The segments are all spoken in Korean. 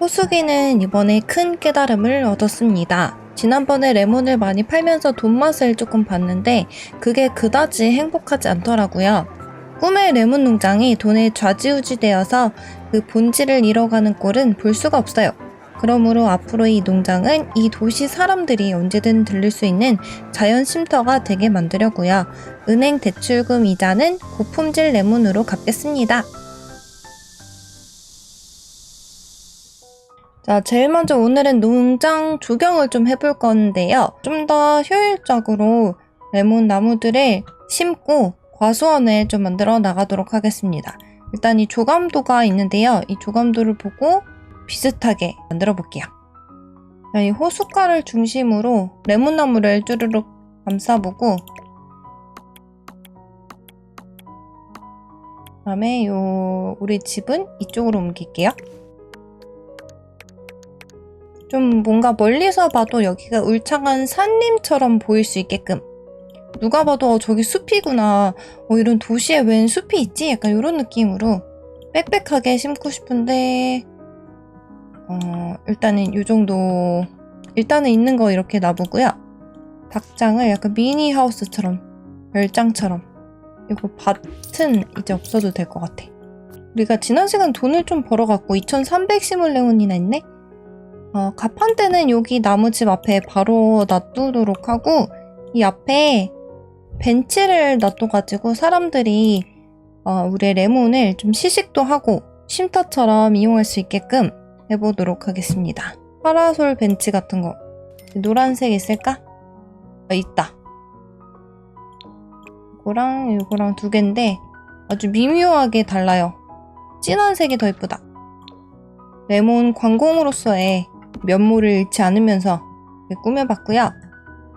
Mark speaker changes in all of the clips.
Speaker 1: 호수기는 이번에 큰 깨달음을 얻었습니다. 지난번에 레몬을 많이 팔면서 돈 맛을 조금 봤는데 그게 그다지 행복하지 않더라고요. 꿈의 레몬 농장이 돈에 좌지우지되어서 그 본질을 잃어가는 꼴은 볼 수가 없어요. 그러므로 앞으로 이 농장은 이 도시 사람들이 언제든 들릴 수 있는 자연 쉼터가 되게 만들려고요. 은행 대출금 이자는 고품질 레몬으로 갚겠습니다. 자, 제일 먼저 오늘은 농장 조경을 좀 해볼 건데요. 좀 더 효율적으로 레몬 나무들을 심고 과수원을 좀 만들어 나가도록 하겠습니다. 일단 이 조감도가 있는데요. 이 조감도를 보고 비슷하게 만들어 볼게요. 자, 이 호숫가를 중심으로 레몬 나무를 쭈르륵 감싸보고 그 다음에 요 우리 집은 이쪽으로 옮길게요. 좀 뭔가 멀리서 봐도 여기가 울창한 산림처럼 보일 수 있게끔 누가 봐도 어, 저기 숲이구나 어, 이런 도시에 웬 숲이 있지? 약간 이런 느낌으로 빽빽하게 심고 싶은데 어, 일단은 이 정도 일단은 있는 거 이렇게 놔보고요 닭장을 약간 미니 하우스처럼 별장처럼 이거 밭은 이제 없어도 될 것 같아 우리가 지난 시간 돈을 좀 벌어갖고 2300 시뮬레온이나 있네? 어, 가판대는 여기 나무집 앞에 바로 놔두도록 하고 이 앞에 벤치를 놔둬가지고 사람들이 어, 우리의 레몬을 좀 시식도 하고 쉼터처럼 이용할 수 있게끔 해보도록 하겠습니다. 파라솔 벤치 같은 거 노란색 있을까? 아, 있다. 이거랑 이거랑 두 개인데 아주 미묘하게 달라요. 진한 색이 더 예쁘다. 레몬 관공으로서의 면모를 잃지 않으면서 꾸며봤고요.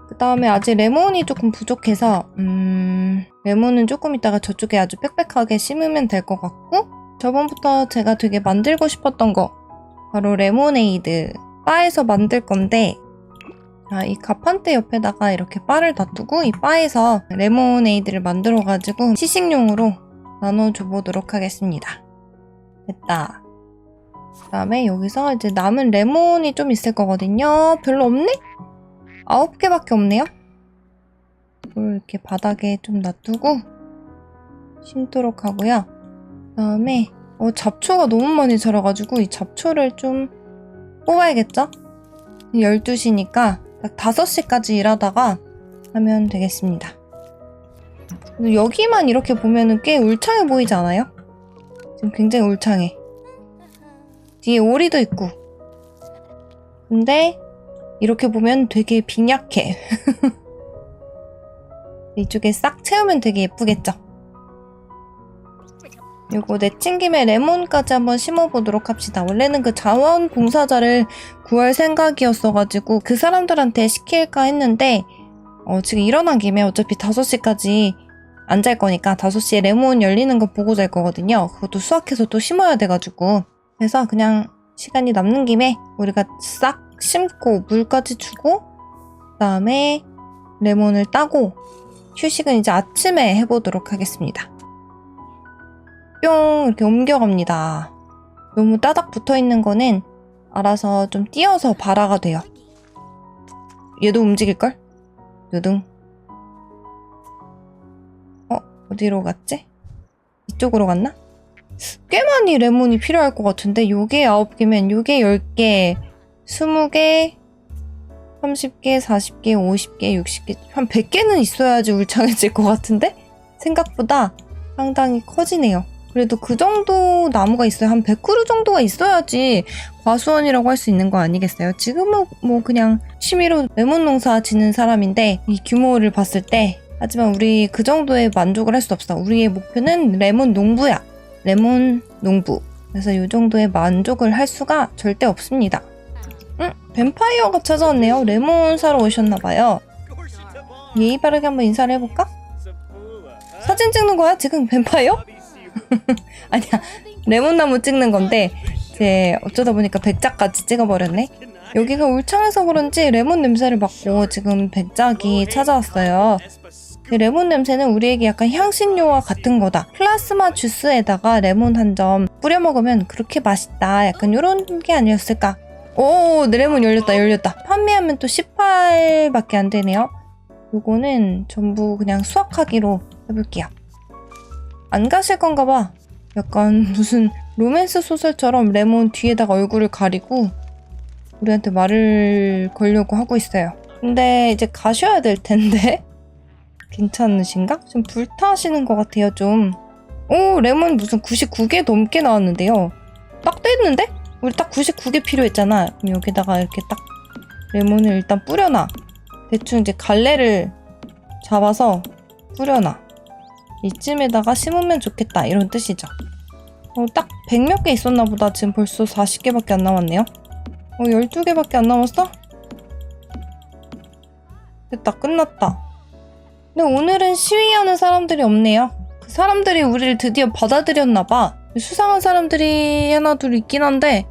Speaker 1: 그 다음에 아직 레몬이 조금 부족해서 음... 레몬은 조금 있다가 저쪽에 아주 빽빽하게 심으면 될 것 같고 저번부터 제가 되게 만들고 싶었던 거 바로 레모네이드 바에서 만들 건데 아, 이 가판대 옆에다가 이렇게 바를 놔두고 이 바에서 레모네이드를 만들어가지고 시식용으로 나눠줘 보도록 하겠습니다. 됐다. 그 다음에 여기서 이제 남은 레몬이 좀 있을 거거든요. 별로 없네? 아홉 개밖에 없네요. 이걸 이렇게 바닥에 좀 놔두고 심도록 하고요. 그 다음에 어, 잡초가 너무 많이 자라가지고 이 잡초를 좀 뽑아야겠죠? 12시니까 딱 5시까지 일하다가 하면 되겠습니다. 여기만 이렇게 보면 은 꽤 울창해 보이지 않아요? 지금 굉장히 울창해. 뒤에 오리도 있고. 근데 이렇게 보면 되게 빈약해. 이쪽에 싹 채우면 되게 예쁘겠죠? 요거 내친 김에 레몬까지 한번 심어보도록 합시다. 원래는 그 자원봉사자를 구할 생각이었어가지고 그 사람들한테 시킬까 했는데 어, 지금 일어난 김에 어차피 5시까지 안 잘 거니까 5시에 레몬 열리는 거 보고 잘 거거든요. 그것도 수확해서 또 심어야 돼가지고 그래서 그냥 시간이 남는 김에 우리가 싹 심고 물까지 주고 그다음에 레몬을 따고 휴식은 이제 아침에 해보도록 하겠습니다. 뿅 이렇게 옮겨갑니다. 너무 따닥 붙어 있는 거는 알아서 좀 띄어서 발화가 돼요. 얘도 움직일걸? 누둥. 어, 어디로 갔지? 이쪽으로 갔나? 꽤 많이 레몬이 필요할 것 같은데 요게 9개면 요게 10개, 20개, 30개, 40개, 50개, 60개, 한 100개는 있어야지 울창해질 것 같은데? 생각보다 상당히 커지네요. 그래도 그 정도 나무가 있어요. 한 100그루 정도가 있어야지 과수원이라고 할 수 있는 거 아니겠어요? 지금은 뭐 그냥 취미로 레몬 농사 짓는 사람인데 이 규모를 봤을 때 하지만 우리 그 정도에 만족을 할 수 없어. 우리의 목표는 레몬 농부야. 레몬 농부. 그래서 이 정도의 만족을 할 수가 절대 없습니다. 응? 뱀파이어가 찾아왔네요. 레몬 사러 오셨나봐요. 예의 바르게 한번 인사를 해볼까? 사진 찍는 거야? 지금 뱀파이어? 아니야. 레몬나무 찍는 건데 이제 어쩌다 보니까 백작까지 찍어버렸네. 여기가 울창해서 그런지 레몬 냄새를 맡고 지금 백작이 찾아왔어요. 그 레몬 냄새는 우리에게 약간 향신료와 같은 거다. 플라스마 주스에다가 레몬 한 점 뿌려 먹으면 그렇게 맛있다. 약간 이런 게 아니었을까. 오, 내 레몬 열렸다, 열렸다. 판매하면 또 18밖에 안 되네요. 요거는 전부 그냥 수확하기로 해볼게요. 안 가실 건가 봐. 약간 무슨 로맨스 소설처럼 레몬 뒤에다가 얼굴을 가리고 우리한테 말을 걸려고 하고 있어요. 근데 이제 가셔야 될 텐데. 괜찮으신가? 좀 불타시는 것 같아요, 좀. 오, 레몬 무슨 99개 넘게 나왔는데요. 딱 됐는데? 우리 딱 99개 필요했잖아. 여기다가 이렇게 딱 레몬을 일단 뿌려놔. 대충 이제 갈래를 잡아서 뿌려놔. 이쯤에다가 심으면 좋겠다. 이런 뜻이죠. 어, 딱 100몇 개 있었나 보다. 지금 벌써 40개밖에 안 남았네요. 어, 12개밖에 안 남았어? 됐다. 끝났다. 근데 오늘은 시위하는 사람들이 없네요. 그 사람들이 우리를 드디어 받아들였나봐. 수상한 사람들이 하나 둘 있긴 한데,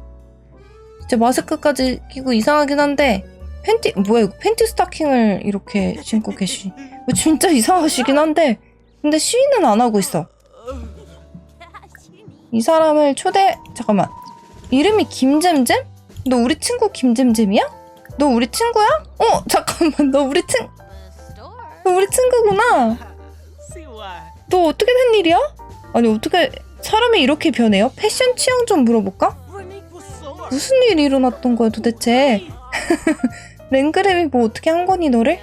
Speaker 1: 진짜 마스크까지 끼고 이상하긴 한데, 팬티, 뭐야, 이거 팬티 스타킹을 이렇게 신고 계시. 진짜 이상하시긴 한데, 근데 시위는 안 하고 있어. 이 사람을 초대, 잠깐만. 이름이 김잼잼? 너 우리 친구 김잼잼이야? 너 우리 친구야? 어, 잠깐만. 너 우리 친, 너 우리 친구구나. 너 어떻게 된 일이야? 아니 어떻게 사람이 이렇게 변해요? 패션 취향 좀 물어볼까? 무슨 일이 일어났던 거야 도대체? 랭그랩이 뭐 어떻게 한 거니 너를?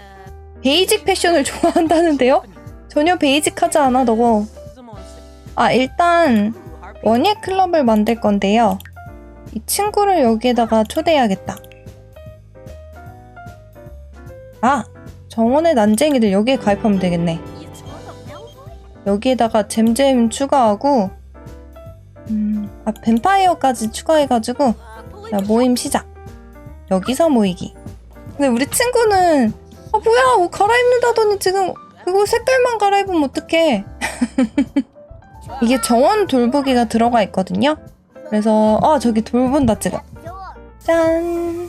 Speaker 1: 베이직 패션을 좋아한다는데요? 전혀 베이직하지 않아 너. 아 일단 원예 클럽을 만들 건데요. 이 친구를 여기에다가 초대해야겠다. 아 정원의 난쟁이들 여기에 가입하면 되겠네. 여기에다가 잼잼 추가하고 음, 아 뱀파이어까지 추가해가지고 자, 모임 시작. 여기서 모이기. 근데 우리 친구는 아 뭐야 옷 갈아입는다더니 지금 그거 색깔만 갈아입으면 어떡해? 이게 정원 돌보기가 들어가 있거든요? 그래서 아 저기 돌본다 지금 짠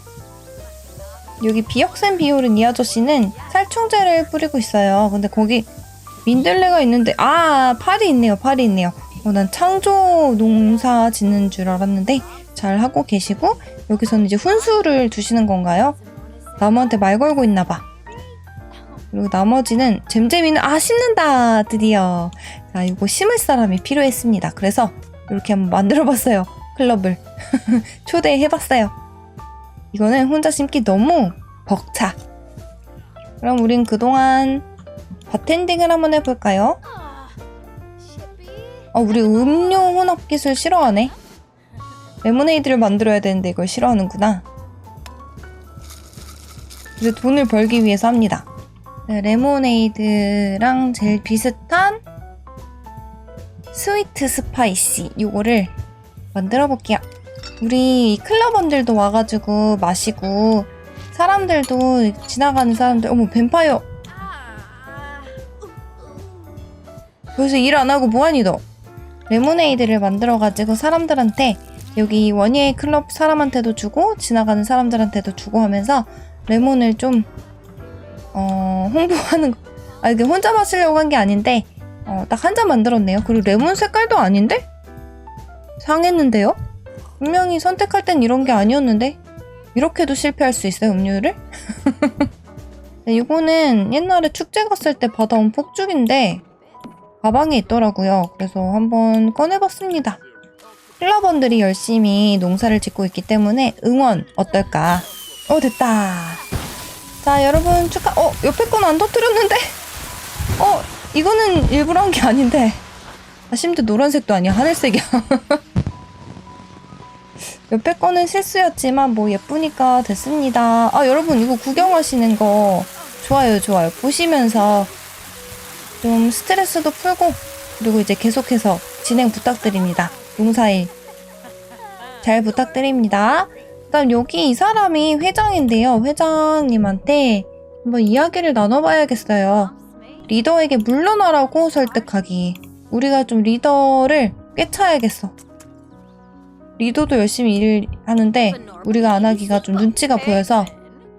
Speaker 1: 여기 비역센 비오른 이 아저씨는 살충제를 뿌리고 있어요. 근데 거기 민들레가 있는데 아 팔이 있네요 팔이 있네요. 어, 난 창조 농사 짓는 줄 알았는데 잘 하고 계시고 여기서는 이제 훈수를 두시는 건가요? 나무한테 말 걸고 있나 봐. 그리고 나머지는 잼잼이는 아 심는다 드디어. 자 이거 심을 사람이 필요했습니다. 그래서 이렇게 한번 만들어 봤어요 클럽을. 초대해 봤어요 이거는 혼자 심기 너무 벅차 그럼 우린 그동안 바텐딩을 한번 해볼까요? 어, 우리 음료 혼합 기술 싫어하네. 레모네이드를 만들어야 되는데 이걸 싫어하는구나. 그래 돈을 벌기 위해서 합니다. 네, 레모네이드랑 제일 비슷한 스위트 스파이시 요거를 만들어 볼게요. 우리 클럽원들도 와가지고 마시고 사람들도 지나가는 사람들 어머 뱀파이어 여기서 일 안 하고 뭐하니 너? 레모네이드를 만들어가지고 사람들한테 여기 원예 클럽 사람한테도 주고 지나가는 사람들한테도 주고 하면서 레몬을 좀 어, 홍보하는 거. 아 이게 혼자 마시려고 한 게 아닌데 어, 딱 한 잔 만들었네요. 그리고 레몬 색깔도 아닌데 상했는데요? 분명히 선택할 땐 이런 게 아니었는데 이렇게도 실패할 수 있어요 음료를? 네, 이거는 옛날에 축제 갔을 때 받아온 폭죽인데 가방에 있더라고요. 그래서 한번 꺼내봤습니다. 클럽원들이 열심히 농사를 짓고 있기 때문에 응원 어떨까? 어 됐다. 자 여러분 축하. 어 옆에 건 안 터뜨렸는데? 어 이거는 일부러 한 게 아닌데. 아 심지어 노란색도 아니야 하늘색이야. 옆에 거는 실수였지만 뭐 예쁘니까 됐습니다. 아 여러분 이거 구경하시는 거 좋아요 좋아요 보시면서 좀 스트레스도 풀고 그리고 이제 계속해서 진행 부탁드립니다. 농사일 잘 부탁드립니다. 그다음 여기 이 사람이 회장인데요. 회장님한테 한번 이야기를 나눠봐야겠어요. 리더에게 물러나라고 설득하기. 우리가 좀 리더를 꿰차야겠어. 리더도 열심히 일을 하는데 우리가 안 하기가 좀 눈치가 보여서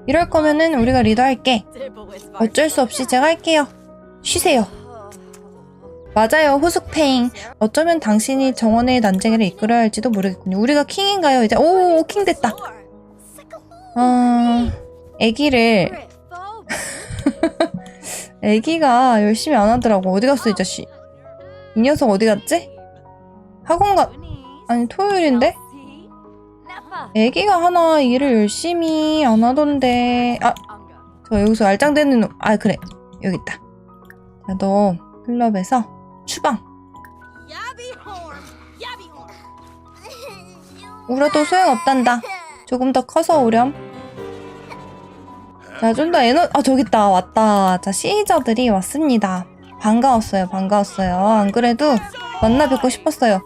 Speaker 1: 이럴 거면은 우리가 리더 할게. 어쩔 수 없이 제가 할게요. 쉬세요. 맞아요, 호숙팽. 어쩌면 당신이 정원의 난쟁이를 이끌어야 할지도 모르겠군요. 우리가 킹인가요? 이제 오, 킹 됐다. 어, 아기를 아기가 열심히 안 하더라고. 어디 갔어, 이 자식? 이 녀석 어디 갔지? 학원 가 아니 토요일인데? 아기가 하나 일을 열심히 안 하던데. 아, 저 여기서 알짱대는 놈. 아, 그래. 여기 있다. 자, 너 클럽에서 추방. 울어도 소용없단다. 조금 더 커서 오렴. 자, 좀 더 에너, 아, 저기 있다. 왔다. 자, 시니저들이 왔습니다. 반가웠어요. 반가웠어요. 안 그래도 만나 뵙고 싶었어요.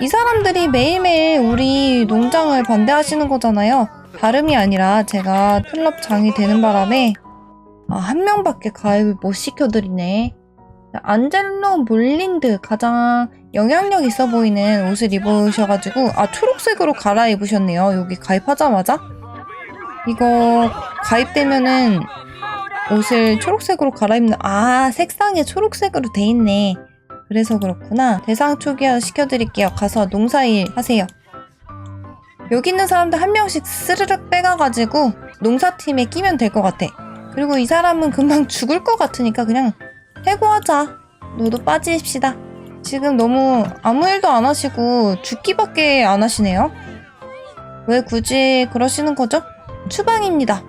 Speaker 1: 이 사람들이 매일매일 우리 농장을 반대하시는 거잖아요. 다름이 아니라 제가 클럽 장이 되는 바람에 아, 한 명밖에 가입을 못 시켜드리네. 안젤로 몰린드 가장 영향력 있어 보이는 옷을 입으셔가지고 아 초록색으로 갈아입으셨네요. 여기 가입하자마자 이거 가입되면은 옷을 초록색으로 갈아입는 아 색상이 초록색으로 돼 있네. 그래서 그렇구나. 대상 초기화 시켜드릴게요. 가서 농사일 하세요. 여기 있는 사람들 한 명씩 스르륵 빼가가지고 농사팀에 끼면 될 것 같아. 그리고 이 사람은 금방 죽을 것 같으니까 그냥 해고하자. 너도 빠지십시다. 지금 너무 아무 일도 안 하시고 죽기밖에 안 하시네요. 왜 굳이 그러시는 거죠? 추방입니다.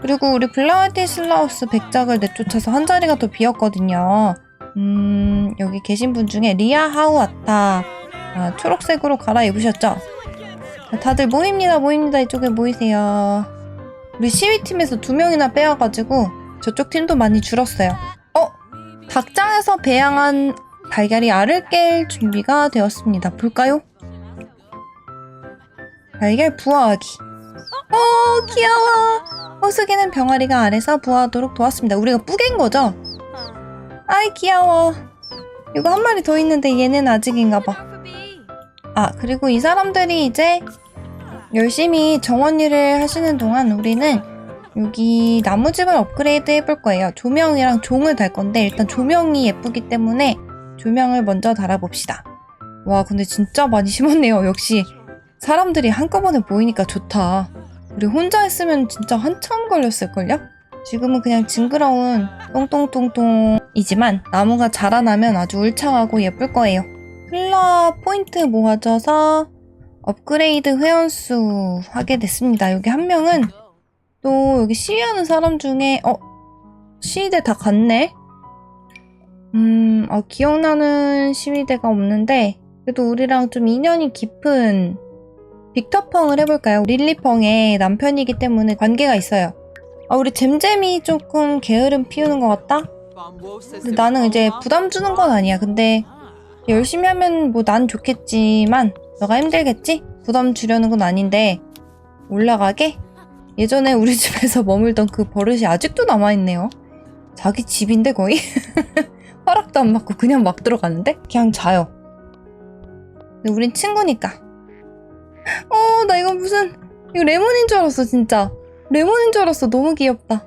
Speaker 1: 그리고 우리 블라디슬라우스 백작을 내쫓아서 한 자리가 더 비었거든요. 음, 여기 계신 분 중에 리아 하우아타. 아, 초록색으로 갈아입으셨죠? 자, 다들 모입니다, 모입니다. 이쪽에 모이세요. 우리 시위팀에서 두 명이나 빼와가지고 저쪽 팀도 많이 줄었어요. 어? 닭장에서 배양한 달걀이 알을 깰 준비가 되었습니다. 볼까요? 달걀 부화하기. 어, 귀여워. 호수기는 병아리가 알에서 부화하도록 도왔습니다. 우리가 뿌갠 거죠? 아이, 귀여워. 이거 한 마리 더 있는데 얘는 아직인가 봐. 아, 그리고 이 사람들이 이제 열심히 정원 일을 하시는 동안 우리는 여기 나무집을 업그레이드 해볼 거예요. 조명이랑 종을 달 건데 일단 조명이 예쁘기 때문에 조명을 먼저 달아봅시다. 와, 근데 진짜 많이 심었네요. 역시 사람들이 한꺼번에 모이니까 좋다. 우리 혼자 했으면 진짜 한참 걸렸을걸요? 지금은 그냥 징그러운 똥똥똥똥 이지만 나무가 자라나면 아주 울창하고 예쁠 거예요. 플라 포인트 모아져서 업그레이드 회원수 하게 됐습니다. 여기 한 명은 또 여기 시위하는 사람 중에 어 시위대 다 갔네. 음, 어, 기억나는 시위대가 없는데 그래도 우리랑 좀 인연이 깊은 빅터펑을 해볼까요? 릴리펑의 남편이기 때문에 관계가 있어요. 아, 우리 잼잼이 조금 게으름 피우는 것 같다? 나는 이제 부담 주는 건 아니야. 근데 열심히 하면 뭐 난 좋겠지만 너가 힘들겠지? 부담 주려는 건 아닌데 올라가게? 예전에 우리 집에서 머물던 그 버릇이 아직도 남아있네요. 자기 집인데 거의? 허락도 안 받고 그냥 막 들어가는데? 그냥 자요. 근데 우린 친구니까. 어, 나 이거 무슨, 이거 레몬인 줄 알았어, 진짜. 레몬인 줄 알았어. 너무 귀엽다.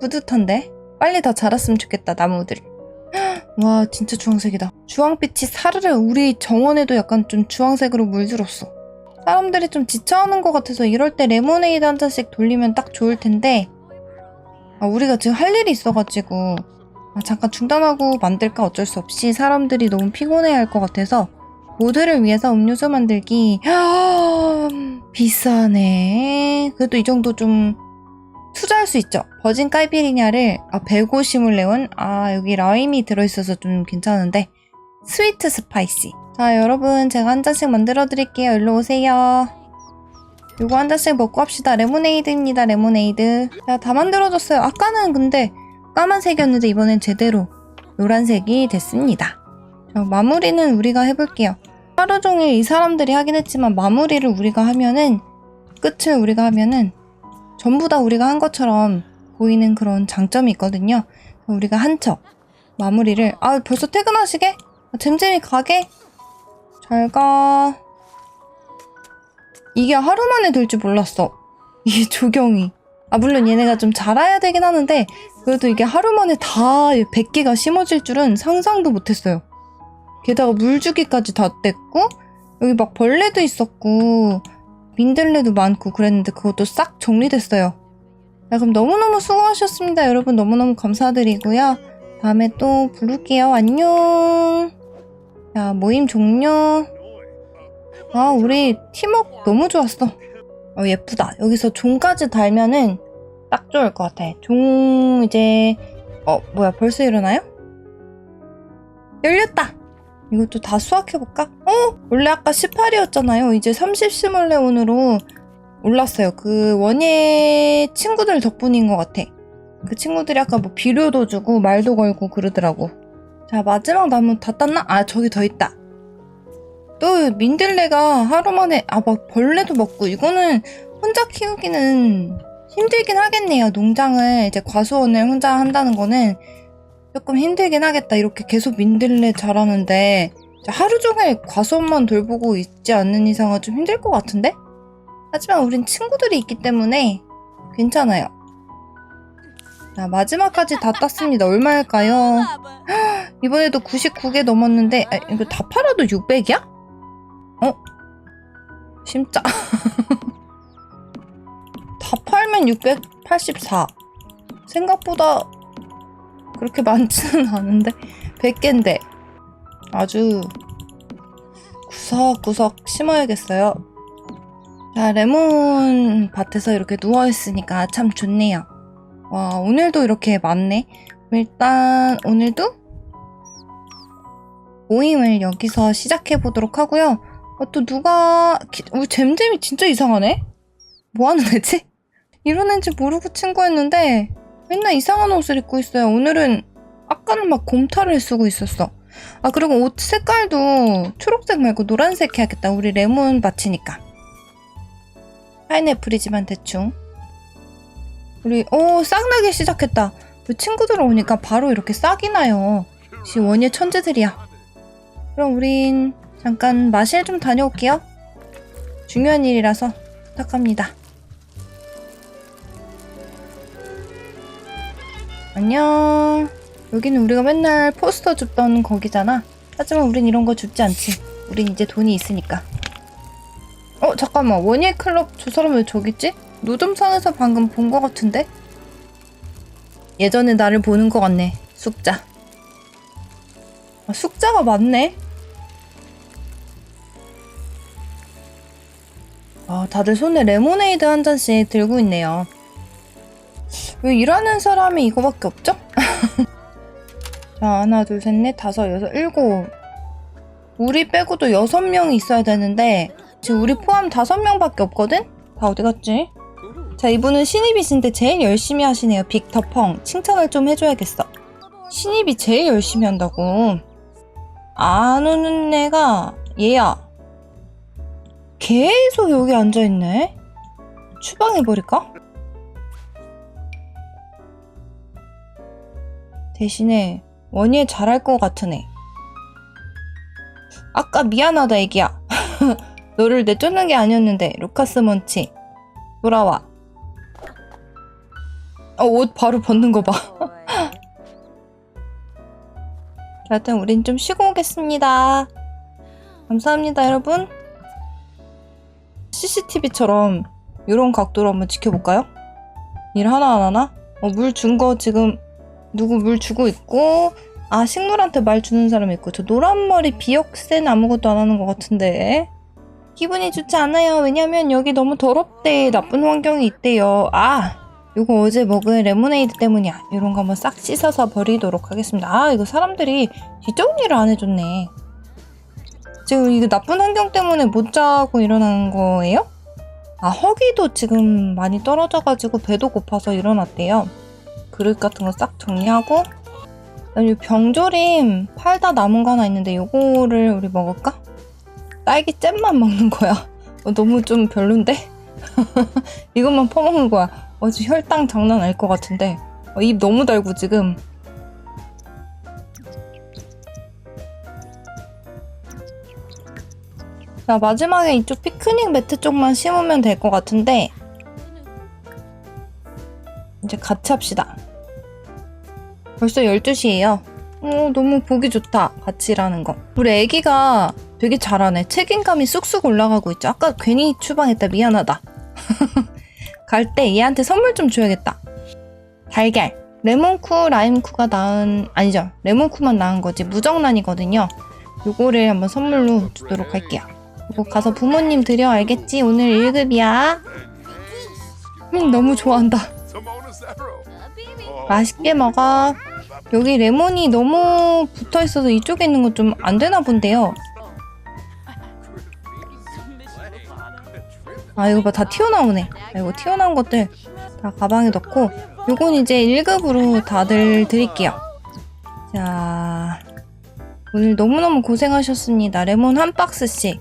Speaker 1: 뿌듯한데? 빨리 다 자랐으면 좋겠다, 나무들이. 와, 진짜 주황색이다. 주황빛이 사르르 우리 정원에도 약간 좀 주황색으로 물들었어. 사람들이 좀 지쳐하는 것 같아서 이럴 때 레모네이드 한 잔씩 돌리면 딱 좋을 텐데, 아, 우리가 지금 할 일이 있어가지고, 아, 잠깐 중단하고 만들까 어쩔 수 없이 사람들이 너무 피곤해 할 것 같아서, 모두를 위해서 음료수 만들기, 비싸네. 그래도 이 정도 좀 투자할 수 있죠. 버진 까이비리냐를 아, 150을 아 여기 라임이 들어있어서 좀 괜찮은데 스위트 스파이시. 자 여러분 제가 한 잔씩 만들어 드릴게요. 일로 오세요. 요거 한 잔씩 먹고 합시다. 레모네이드입니다. 레모네이드. 자다 만들어줬어요. 아까는 근데 까만색이었는데 이번엔 제대로 노란색이 됐습니다. 자, 마무리는 우리가 해볼게요. 하루 종일 이 사람들이 하긴 했지만 마무리를 우리가 하면은 끝을 우리가 하면은 전부 다 우리가 한 것처럼 보이는 그런 장점이 있거든요. 우리가 한 척 마무리를 아 벌써 퇴근하시게? 아, 잼잼이 가게? 잘 가. 이게 하루 만에 될 줄 몰랐어. 이게 조경이 아, 물론 얘네가 좀 자라야 되긴 하는데, 그래도 이게 하루 만에 다 100개가 심어질 줄은 상상도 못했어요. 게다가 물주기까지 다 됐고, 여기 막 벌레도 있었고, 민들레도 많고 그랬는데 그것도 싹 정리됐어요. 자, 그럼 너무너무 수고하셨습니다. 여러분 너무너무 감사드리고요. 다음에 또 부를게요. 안녕. 자, 모임 종료. 아, 우리 팀워크 너무 좋았어. 어, 예쁘다. 여기서 종까지 달면은 딱 좋을 것 같아. 종, 이제, 어, 뭐야, 벌써 일어나요? 열렸다! 이것도 다 수확해볼까? 어? 원래 아까 18이었잖아요. 이제 30시몰레온으로 올랐어요. 그 원예 친구들 덕분인 것 같아. 그 친구들이 아까 뭐 비료도 주고 말도 걸고 그러더라고. 자, 마지막 나무 다 땄나? 아, 저기 더 있다. 또 민들레가 하루 만에 아 막 벌레도 먹고 이거는 혼자 키우기는 힘들긴 하겠네요. 농장을 이제 과수원을 혼자 한다는 거는 조금 힘들긴 하겠다. 이렇게 계속 민들레 자라는데 하루 종일 과수원만 돌보고 있지 않는 이상은 좀 힘들 것 같은데? 하지만 우린 친구들이 있기 때문에 괜찮아요. 자, 마지막까지 다 땄습니다. 얼마일까요? 이번에도 99개 넘었는데 아, 이거 다 팔아도 600이야? 어? 진짜 다 팔면 684 생각보다 그렇게 많지는 않은데 100개인데 아주 구석구석 심어야겠어요 자 레몬 밭에서 이렇게 누워있으니까 참 좋네요 와 오늘도 이렇게 많네 일단 오늘도 모임을 여기서 시작해 보도록 하고요. 어, 또 누가 기- 우리 잼잼이 진짜 이상하네. 뭐 하는 애지? 이런 애인지 모르고 친구였는데 맨날 이상한 옷을 입고 있어요. 오늘은 아까는 막 곰탈을 쓰고 있었어. 아 그리고 옷 색깔도 초록색 말고 노란색 해야겠다. 우리 레몬 밭이니까. 파인애플이지만 대충. 우리 오 싹나기 시작했다. 그 친구들 오니까 바로 이렇게 싹이 나요. 시 원예 천재들이야. 그럼 우린 잠깐 마실 좀 다녀올게요. 중요한 일이라서 부탁합니다. 안녕. 여기는 우리가 맨날 포스터 줍던 거기잖아. 하지만 우린 이런 거 줍지 않지. 우린 이제 돈이 있으니까. 어, 잠깐만. 원예 클럽 저 사람 왜 저기 있지? 노점상에서 방금 본 거 같은데? 예전에 나를 보는 것 같네. 숙자. 아, 숙자가 많네. 아, 다들 손에 레모네이드 한 잔씩 들고 있네요. 왜 일하는 사람이 이거밖에 없죠? 자, 하나, 둘, 셋, 넷, 다섯, 여섯, 일곱. 우리 빼고도 여섯 명이 있어야 되는데, 지금 우리 포함 다섯 명밖에 없거든? 다 어디 갔지? 자, 이분은 신입이신데 제일 열심히 하시네요. 빅터펑. 칭찬을 좀 해줘야겠어. 신입이 제일 열심히 한다고. 안 오는 애가 얘야. 계속 여기 앉아있네. 추방해버릴까? 대신에 원예 잘할 것 같은 애. 아까 미안하다 애기야. 너를 내쫓는 게 아니었는데 루카스 먼치 돌아와. 어, 옷 바로 벗는 거 봐. 자, 일단 우린 좀 쉬고 오겠습니다. 감사합니다, 여러분. CCTV처럼 이런 각도로 한번 지켜볼까요? 일 하나 안 하나? 어, 물 준 거 지금 누구 물 주고 있고 아 식물한테 말 주는 사람 있고 저 노란 머리 비역센 아무것도 안 하는 것 같은데. 기분이 좋지 않아요. 왜냐면 여기 너무 더럽대. 나쁜 환경이 있대요. 아 이거 어제 먹은 레모네이드 때문이야. 이런 거 한번 싹 씻어서 버리도록 하겠습니다. 아 이거 사람들이 뒷정리를 안 해줬네. 지금 이거 나쁜 환경 때문에 못 자고 일어나는 거예요? 아 허기도 지금 많이 떨어져가지고 배도 고파서 일어났대요 그릇 같은 거 싹 정리하고 그다음에 이 병조림 팔다 남은 거 하나 있는데 요거를 우리 먹을까? 딸기 잼만 먹는 거야 어, 너무 좀 별론데? 이것만 퍼먹는 거야 어제 혈당 장난 아닐 것 같은데 어, 입 너무 달고 지금 자 마지막에 이쪽 피크닉 매트 쪽만 심으면 될 것 같은데 이제 같이 합시다. 벌써 12시예요. 어, 너무 보기 좋다. 같이 일하는 거. 우리 애기가 되게 잘하네. 책임감이 쑥쑥 올라가고 있죠. 아까 괜히 추방했다. 미안하다. 갈 때 얘한테 선물 좀 줘야겠다. 달걀. 레몬쿠, 라임쿠가 낳은, 아니죠. 레몬쿠만 낳은 거지. 무정란이거든요. 요거를 한번 선물로 주도록 할게요. 이거 가서 부모님 드려 알겠지? 오늘 1급이야. 음, 너무 좋아한다. 맛있게 먹어. 여기 레몬이 너무 붙어 있어서 이쪽에 있는 건 좀 안 되나 본데요. 아, 이거 봐. 다 튀어나오네. 아, 이거 튀어나온 것들 다 가방에 넣고, 요건 이제 1급으로 다들 드릴게요. 자, 오늘 너무너무 고생하셨습니다. 레몬 한 박스씩.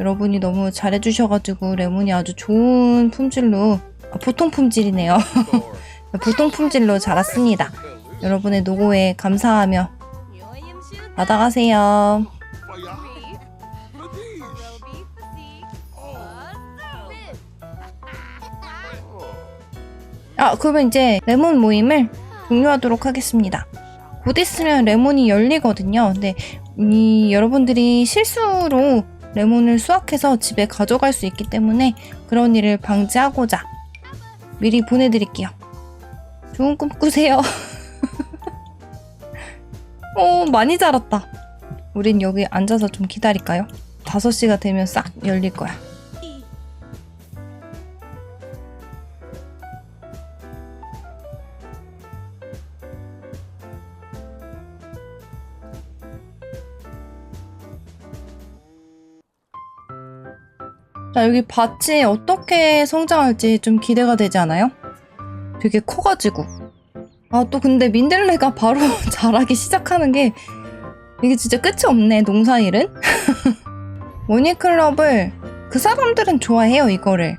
Speaker 1: 여러분이 너무 잘해주셔가지고, 레몬이 아주 좋은 품질로, 아, 보통 품질이네요. 보통 품질로 자랐습니다. 여러분의 노고에 감사하며 받아가세요. 아, 그러면 이제 레몬 모임을 종료하도록 하겠습니다. 곧 있으면 레몬이 열리거든요. 근데 이 여러분들이 실수로 레몬을 수확해서 집에 가져갈 수 있기 때문에 그런 일을 방지하고자 미리 보내드릴게요. 좋은 꿈 꾸세요. 오, 많이 자랐다. 우린 여기 앉아서 좀 기다릴까요? 5시가 되면 싹 열릴 거야. 자, 여기 밭이 어떻게 성장할지 좀 기대가 되지 않아요? 되게 커가지고. 아, 또 근데 민들레가 바로 자라기 시작하는 게 이게 진짜 끝이 없네, 농사일은. 모니클럽을 그 사람들은 좋아해요, 이거를.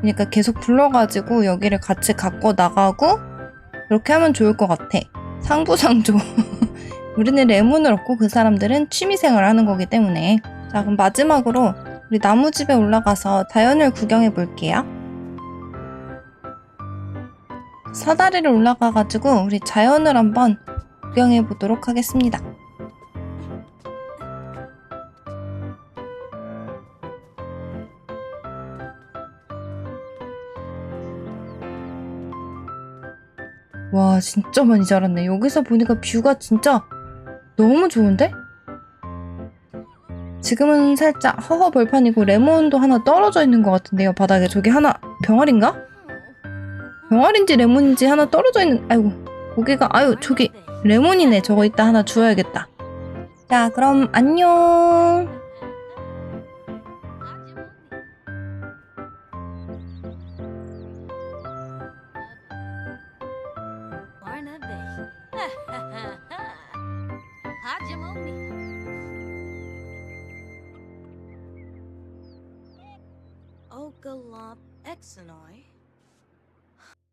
Speaker 1: 그러니까 계속 불러가지고 여기를 같이 갖고 나가고 그렇게 하면 좋을 것 같아. 상부상조. 우리는 레몬을 얻고 그 사람들은 취미생활 하는 거기 때문에. 자, 그럼 마지막으로 우리 나무집에 올라가서 자연을 구경해 볼게요. 사다리를 올라가가지고 우리 자연을 한번 구경해 보도록 하겠습니다. 와, 진짜 많이 자랐네. 여기서 보니까 뷰가 진짜 너무 좋은데? 지금은 살짝 허허 벌판이고 레몬도 하나 떨어져 있는 것 같은데요, 바닥에. 저기 하나 병아리인가? 병아리인지 레몬인지 하나 떨어져 있는 아이고 고개가 아유 저기 레몬이네. 저거 이따 하나 주워야겠다. 자 그럼 안녕